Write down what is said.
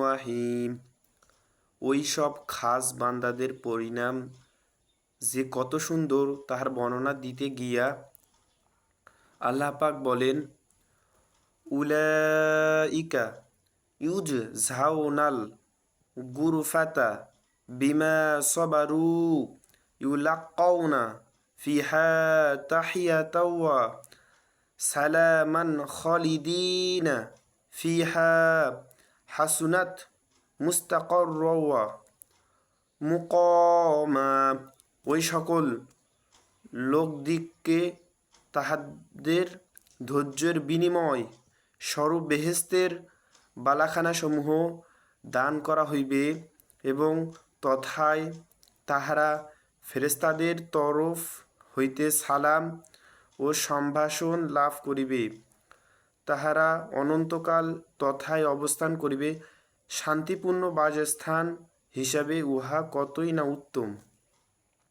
রাহিম। ওই সব খাস বান্দাদের পরিণাম যে কত সুন্দর তাহার বর্ণনা দিতে গিয়া আল্লাহ পাক বলেন, উলাইকা ইউজ ঝাউনাল গুরুফাতা বিমা সবারু ইউলাক্কাউনা ফিহা তাহিয়া তাহিয়াতাওয়া সালামান খালিদিনা। ফিহা হাসুনাত মুস্তাকরওয়া মুকমা। ওই সকল লোকদিককে তাহাদের ধৈর্যের বিনিময় স্বরূপ বেহেস্তের বালাখানাসমূহ দান করা হইবে এবং তথায় তাহারা ফেরেস্তাদের তরফ হইতে সালাম ও সম্ভাষণ লাভ করিবে। তাহারা অনন্তকাল তথায় অবস্থান করিবে শান্তিপূর্ণ বাসস্থান হিসাবে উহা কতই না উত্তম।